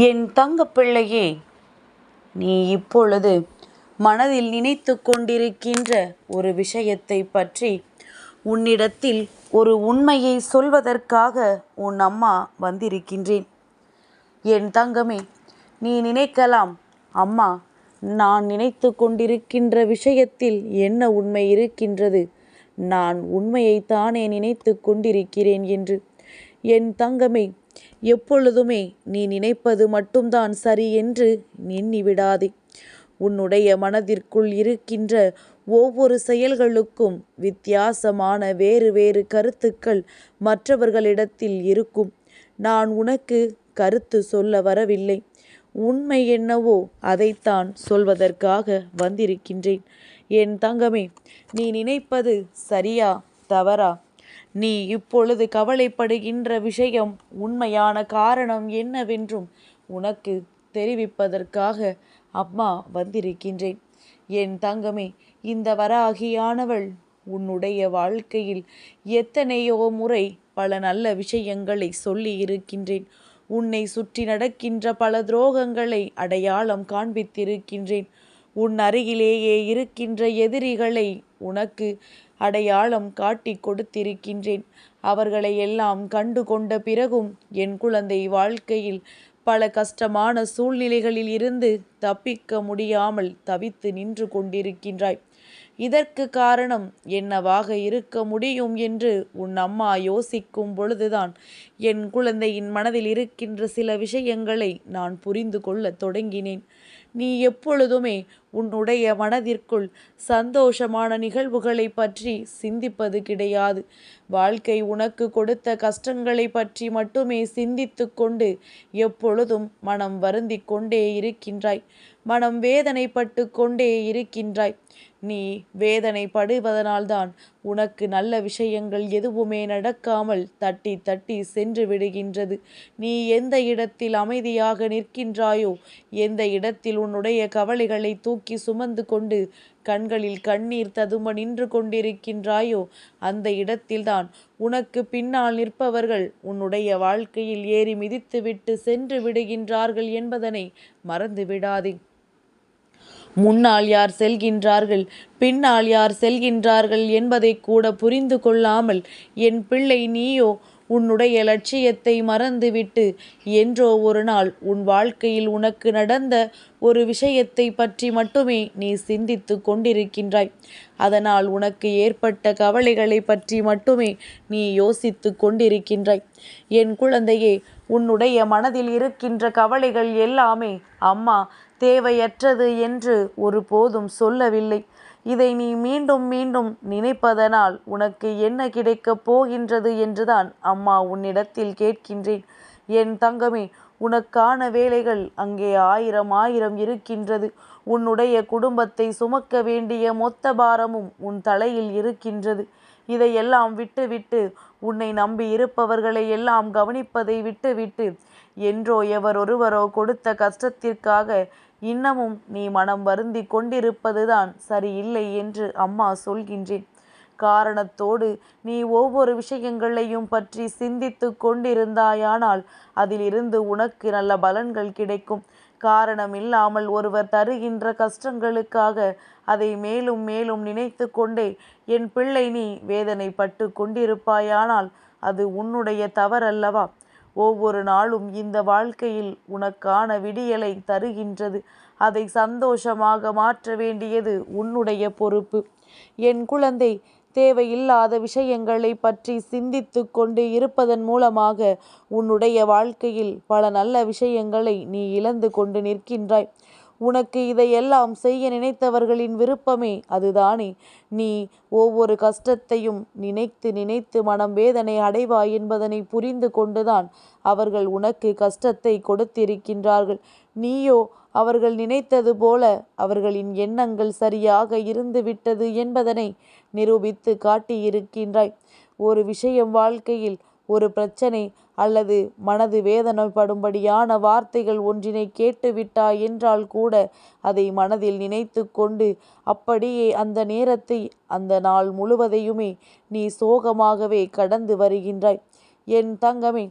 என் தங்க பிள்ளையே நீ இப்பொழுது மனதில் நினைத்து கொண்டிருக்கின்ற ஒரு விஷயத்தை பற்றி உன்னிடத்தில் ஒரு உண்மையை சொல்வதற்காக உன் அம்மா வந்திருக்கின்றேன். என் தங்கமே நீ நினைக்கலாம் அம்மா நான் நினைத்து கொண்டிருக்கின்ற விஷயத்தில் என்ன உண்மை இருக்கின்றது? நான் உண்மையைத்தானே நினைத்து கொண்டிருக்கிறேன் என்று. என் தங்கமே எப்பொழுதுமே நீ நினைப்பது மட்டும்தான் சரி என்று எண்ணிவிடாதே. உன்னுடைய மனதிற்குள் இருக்கின்ற ஒவ்வொரு செயல்களுக்கும் வித்தியாசமான வேறு வேறு கருத்துக்கள் மற்றவர்களிடத்தில் இருக்கும். நான் உனக்கு கருத்து சொல்ல வரவில்லை. உண்மை என்னவோ அதைத்தான் சொல்வதற்காக வந்திருக்கின்றேன். என் தங்கமே நீ நினைப்பது சரியா தவறா? நீ இப்பொழுது கவலைப்படுகின்ற விஷயம் உண்மையான காரணம் என்னவென்றும் உனக்கு தெரிவிப்பதற்காக அம்மா வந்திருக்கின்றேன். என் தங்கமே இந்த வராகியானவள் உன்னுடைய வாழ்க்கையில் எத்தனையோ முறை பல நல்ல விஷயங்களை சொல்லி இருக்கின்றேன் உன்னை சுற்றி நடக்கின்ற பல துரோகங்களை அடையாளம் காண்பித்திருக்கின்றேன். உன் அருகிலேயே இருக்கின்ற எதிரிகளை உனக்கு அடையாளம் காட்டி கொடுத்திருக்கின்றேன். அவர்களை எல்லாம் கண்டு கொண்ட பிறகும் என் குழந்தை வாழ்க்கையில் பல கஷ்டமான சூழ்நிலைகளில் இருந்து தப்பிக்க முடியாமல் தவித்து நின்று கொண்டிருக்கின்றாய். இதற்கு காரணம் என்னவாக இருக்க முடியும் என்று உன் அம்மா யோசிக்கும் பொழுதுதான் என் குழந்தையின் மனதில் இருக்கின்ற சில விஷயங்களை நான் புரிந்து கொள்ளத் தொடங்கினேன். நீ எப்பொழுதுமே உன்னுடைய மனதிற்குள் சந்தோஷமான நிகழ்வுகளை பற்றி சிந்திப்பது கிடையாது. வாழ்க்கை உனக்கு கொடுத்த கஷ்டங்களை பற்றி மட்டுமே சிந்தித்து கொண்டு எப்பொழுதும் மனம் வருந்தி கொண்டே இருக்கின்றாய். மனம் வேதனைப்பட்டு கொண்டே இருக்கின்றாய். நீ வேதனை படுவதனால்தான் உனக்கு நல்ல விஷயங்கள் எதுவுமே நடக்காமல் தட்டி தட்டி சென்று விடுகின்றது. நீ எந்த இடத்தில் அமைதியாக நிற்கின்றாயோ எந்த இடத்தில் உன்னுடைய கவலைகளை தூக்கி சுமந்து கொண்டு கண்களில் கண்ணீர் ததும நின்று கொண்டிருக்கின்றாயோ அந்த இடத்தில்தான் உனக்கு பின்னால் நிற்பவர்கள் உன்னுடைய வாழ்க்கையில் ஏறி மிதித்துவிட்டு சென்று விடுகின்றார்கள் என்பதனை மறந்து விடாதே முன்னால் யார் செல்கின்றார்கள் பின்னால் யார் செல்கின்றார்கள் என்பதை கூட புரிந்து கொள்ளாமல் என் பிள்ளை நீயோ உன்னுடைய லட்சியத்தை மறந்துவிட்டு. என்றோ ஒரு நாள் உன் வாழ்க்கையில் உனக்கு நடந்த ஒரு விஷயத்தை பற்றி மட்டுமே நீ சிந்தித்து கொண்டிருக்கின்றாய். அதனால் உனக்கு ஏற்பட்ட கவலைகளை பற்றி மட்டுமே நீ யோசித்து கொண்டிருக்கின்றாய். என் குழந்தையே உன்னுடைய மனதில் இருக்கின்ற கவலைகள் எல்லாமே அம்மா தேவையற்றது என்று ஒரு போதும் சொல்லவில்லை. இதை நீ மீண்டும் மீண்டும் நினைப்பதனால் உனக்கு என்ன கிடைக்கப் போகின்றது என்றுதான் அம்மா உன்னிடத்தில் கேட்கின்றேன். என் தங்கமே உனக்கான வேலைகள் அங்கே ஆயிரம் ஆயிரம் இருக்கின்றது. உன்னுடைய குடும்பத்தை சுமக்க வேண்டிய மொத்த பாரமும் உன் தலையில் இருக்கின்றது. இதையெல்லாம் விட்டுவிட்டு உன்னை நம்பி இருப்பவர்களை எல்லாம் கவனிப்பதை விட்டுவிட்டு என்றோ எவரொருவரோ கொடுத்த கஷ்டத்திற்காக இன்னமும் நீ மனம் வருந்தி கொண்டிருப்பதுதான் சரியில்லை என்று அம்மா சொல்கின்றேன். காரணத்தோடு நீ ஒவ்வொரு விஷயங்களையும் பற்றி சிந்தித்து கொண்டிருந்தாயானால் அதிலிருந்து உனக்கு நல்ல பலன்கள் கிடைக்கும். காரணம் இல்லாமல் ஒருவர் தருகின்ற கஷ்டங்களுக்காக அதை மேலும் மேலும் நினைத்து கொண்டே என் பிள்ளை நீ வேதனைப்பட்டு கொண்டிருப்பாயானால் அது உன்னுடைய தவறல்லவா? ஒவ்வொரு நாளும் இந்த வாழ்க்கையில் உனக்கான விடியலை தருகின்றது. அதை சந்தோஷமாக மாற்ற வேண்டியது உன்னுடைய பொறுப்பு. என் குழந்தை தேவையில்லாத விஷயங்களை பற்றி சிந்தித்து கொண்டு இருப்பதன் மூலமாக உன்னுடைய வாழ்க்கையில் பல நல்ல விஷயங்களை நீ இழந்து கொண்டு நிற்கின்றாய். உனக்கு இதையெல்லாம் செய்ய நினைத்தவர்களின் விருப்பமே அதுதானே. நீ ஒவ்வொரு கஷ்டத்தையும் நினைத்து நினைத்து மனம் வேதனை அடைவாய் என்பதனை புரிந்து கொண்டுதான் அவர்கள் உனக்கு கஷ்டத்தை கொடுத்திருக்கின்றார்கள். நீயோ அவர்கள் நினைத்தது போல அவர்களின் எண்ணங்கள் சரியாக இருந்துவிட்டது என்பதனை நிரூபித்து காட்டியிருக்கின்றாய். ஒரு விஷயம் வாழ்க்கையில் ஒரு பிரச்சனை அல்லது மனது வேதனைப்படும்படியான வார்த்தைகள் ஒன்றினை கேட்டுவிட்டாய் என்றால் கூட அதை மனதில் நினைத்து கொண்டு அப்படியே அந்த நேரத்தை அந்த நாள் முழுவதையுமே நீ சோகமாகவே கடந்து வருகின்றாய். என் தங்கமே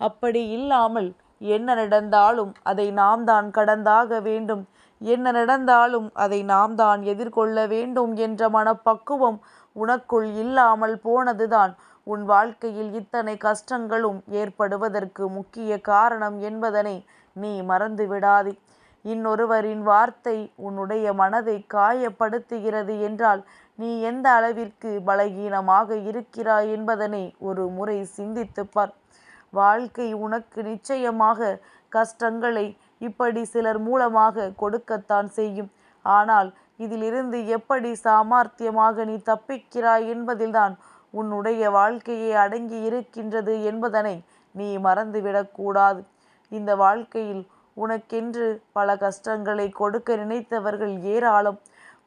அப்படி இல்லாமல் என்ன நடந்தாலும் அதை நாம் தான் கடந்தாக வேண்டும். என்ன நடந்தாலும் அதை நாம் தான் எதிர்கொள்ள வேண்டும் என்ற மனப்பக்குவம் உனக்குள் இல்லாமல் போனதுதான் உன் வாழ்க்கையில் இத்தனை கஷ்டங்களும் ஏற்படுவதற்கு முக்கிய காரணம் என்பதனை நீ மறந்து விடாதே. இன்னொருவரின் வார்த்தை உன்னுடைய மனதை காயப்படுத்துகிறது என்றால் நீ எந்த அளவிற்கு பலகீனமாக இருக்கிறாய் என்பதனை ஒரு முறை சிந்தித்து பார். வாழ்க்கை உனக்கு நிச்சயமாக கஷ்டங்களை இப்படி சிலர் மூலமாக கொடுக்கத்தான் செய்யும். ஆனால் இதிலிருந்து எப்படி சாமர்த்தியமாக நீ தப்பிக்கிறாய் என்பதில்தான் உன்னுடைய வாழ்க்கையே அடங்கி இருக்கின்றது என்பதனை நீ மறந்துவிடக்கூடாது இந்த வாழ்க்கையில் உனக்கென்று பல கஷ்டங்களை கொடுக்க நினைத்தவர்கள் ஏராளம்.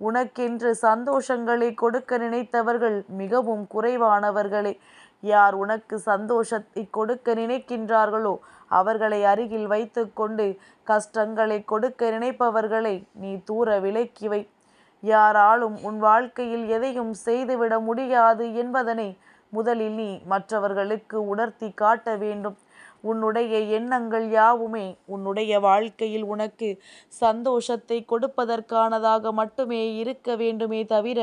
உனக்கென்று சந்தோஷங்களை கொடுக்க நினைத்தவர்கள் மிகவும் குறைவானவர்களே. யார் உனக்கு சந்தோஷத்தை கொடுக்க நினைக்கின்றார்களோ அவர்களை அருகில் வைத்து கொண்டு கஷ்டங்களை கொடுக்க நினைப்பவர்களை நீ தூர விலக்கி வை. யாராலும் உன் வாழ்க்கையில் எதையும் செய்துவிட முடியாது என்பதனை முதலில் நீ மற்றவர்களுக்கு உணர்த்தி காட்ட வேண்டும். உன்னுடைய எண்ணங்கள் யாவுமே உன்னுடைய வாழ்க்கையில் உனக்கு சந்தோஷத்தை கொடுப்பதற்கானதாக மட்டுமே இருக்க வேண்டுமே தவிர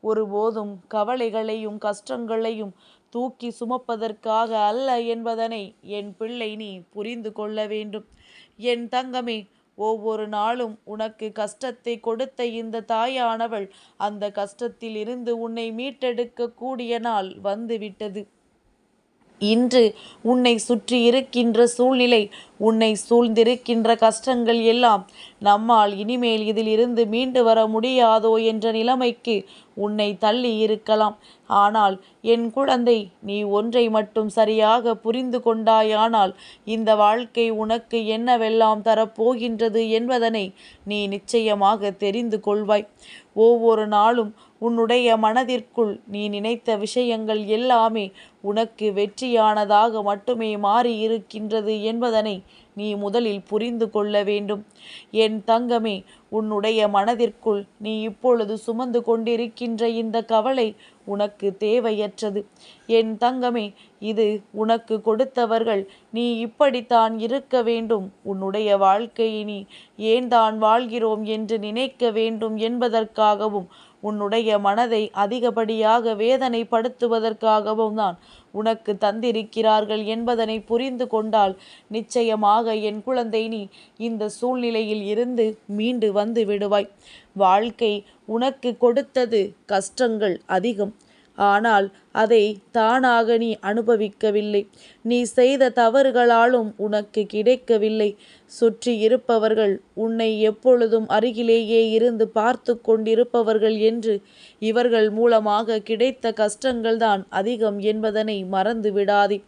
ஒருபோதும் கவலைகளையும் கஷ்டங்களையும் தூக்கி சுமப்பதற்காக அல்ல என்பதனை என் பிள்ளை நீ புரிந்து கொள்ள வேண்டும். என் தங்கமே ஒவ்வொரு நாளும் உனக்கு கஷ்டத்தை கொடுத்த இந்த தாயானவள் அந்த கஷ்டத்தில் இருந்து உன்னை மீட்டெடுக்க கூடிய நாள் வந்துவிட்டது. இன்று உன்னை சுற்றி இருக்கின்ற சூழ்நிலை உன்னை சூழ்ந்திருக்கின்ற கஷ்டங்கள் எல்லாம் நம்மால் இனிமேல் இதில் இருந்து மீண்டு வர முடியாதோ என்ற நிலைமைக்கு உன்னை தள்ளி இருக்கலாம். ஆனால் என் குழந்தை நீ ஒன்றை மட்டும் சரியாக புரிந்து கொண்டாயானால் இந்த வாழ்க்கை உனக்கு என்னவெல்லாம் தரப்போகின்றது என்பதனை நீ நிச்சயமாக தெரிந்து கொள்வாய். ஒவ்வொரு நாளும் உன்னுடைய மனதிற்குள் நீ நினைத்த விஷயங்கள் எல்லாமே உனக்கு வெற்றியானதாக மட்டுமே மாறி இருக்கின்றது என்பதனை நீ முதலில் புரிந்து கொள்ள வேண்டும். என் தங்கமே உன்னுடைய மனதிற்குள் நீ இப்பொழுது சுமந்து கொண்டிருக்கின்ற இந்த கவலை உனக்கு தேவையற்றது. என் தங்கமே இது உனக்கு கொடுத்தவர்கள் நீ இப்படித்தான் இருக்க வேண்டும். உன்னுடைய வாழ்க்கையை நீ ஏன் தான் வாழ்கிறோம் என்று நினைக்க வேண்டும் என்பதற்காகவும் உன்னுடைய மனதை அதிகப்படியாக வேதனைப்படுத்துவதற்காகவும் தான் உனக்கு தந்திருக்கிறார்கள் என்பதனை புரிந்து கொண்டால் நிச்சயமாக என் குழந்தை நீ இந்த சூழ்நிலையில் இருந்து மீண்டு வந்து விடுவாய். வாழ்க்கை உனக்கு கொடுத்தது கஷ்டங்கள் அதிகம். ஆனால் அதை தானாக நீ அனுபவிக்கவில்லை. நீ செய்த தவறுகளாலும் உனக்கு கிடைக்கவில்லை. சுற்றி இருப்பவர்கள் உன்னை எப்பொழுதும் அருகிலேயே இருந்து பார்த்து கொண்டிருப்பவர்கள் என்று இவர்கள் மூலமாக கிடைத்த கஷ்டங்கள்தான் அதிகம் என்பதனை மறந்து விடாதே.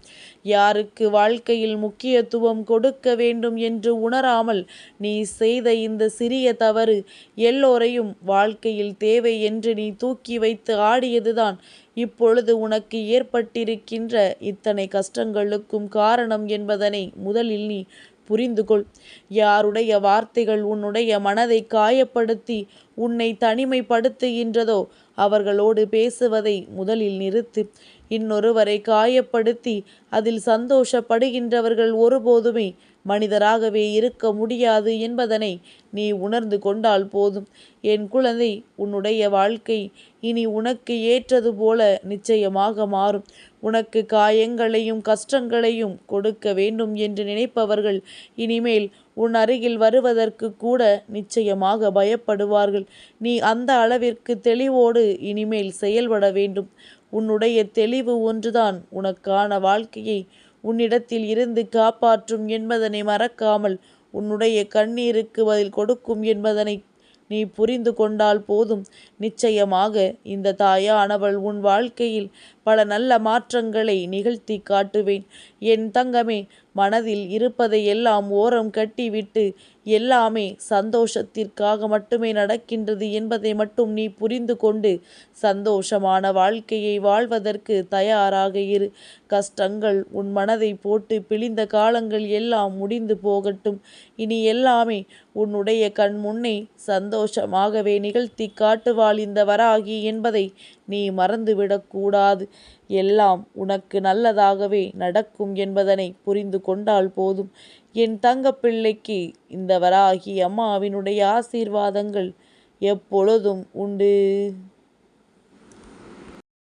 யாருக்கு வாழ்க்கையில் முக்கியத்துவம் கொடுக்க வேண்டும் என்று உணராமல் நீ செய்த இந்த சிறிய தவறு எல்லோரையும் வாழ்க்கையில் தேவை என்று நீ தூக்கி வைத்து ஆடியதுதான் இப்பொழுது உனக்கு ஏற்பட்டிருக்கின்ற இத்தனை கஷ்டங்களுக்கும் காரணம் என்பதனை முதலில் நீ புரிந்து கொள் யாருடைய வார்த்தைகள் உன்னுடைய மனதை காயப்படுத்தி உன்னை தனிமைப்படுத்துகின்றதோ அவர்களோடு பேசுவதை முதலில் நிறுத்து. இன்னொருவரை காயப்படுத்தி அதில் சந்தோஷப்படுகின்றவர்கள் ஒருபோதுமே மனிதராகவே இருக்க முடியாது என்பதனை நீ உணர்ந்து கொண்டால் போதும். என் குழந்தை உன்னுடைய வாழ்க்கை இனி உனக்கு ஏற்றது போல நிச்சயமாக மாறும். உனக்கு காயங்களையும் கஷ்டங்களையும் கொடுக்க வேண்டும் என்று நினைப்பவர்கள் இனிமேல் உன் அருகில் வருவதற்கு கூட நிச்சயமாக பயப்படுவார்கள். நீ அந்த அளவிற்கு தெளிவோடு இனிமேல் செயல்பட வேண்டும். உன்னுடைய தெளிவு ஒன்றுதான் உனக்கான வாழ்க்கையை உன்னிடத்தில் இருந்து காப்பாற்றும் என்பதனை மறக்காமல் உன்னுடைய கண்ணீருக்கு பதில் கொடுக்கும் என்பதனை நீ புரிந்து கொண்டால் போதும். நிச்சயமாக இந்த தாயானவள் உன் வாழ்க்கையில் பல நல்ல மாற்றங்களை நிகழ்த்தி காட்டுவேன். என் தங்கமே மனதில் இருப்பதை எல்லாம் ஓரம் கட்டிவிட்டு எல்லாமே சந்தோஷத்திற்காக மட்டுமே நடக்கின்றது என்பதை மட்டும் நீ புரிந்து கொண்டு சந்தோஷமான வாழ்க்கையை வாழ்வதற்கு தயாராக இரு. கஷ்டங்கள் உன் மனதை போட்டு பிழிந்த காலங்கள் எல்லாம் முடிந்து போகட்டும். இனி எல்லாமே உன்னுடைய கண் முன்னே சந்தோஷமாகவே நிகழ்த்தி காட்டுவாள் இந்த வராகி என்பதை நீ மறந்துவிடக்கூடாது. எல்லாம் உனக்கு நல்லதாகவே நடக்கும் என்பதனை புரிந்து கொண்டால் போதும். என் தங்க பிள்ளைக்கு இந்த வராகி அம்மாவினுடைய ஆசீர்வாதங்கள் எப்பொழுதும் உண்டு.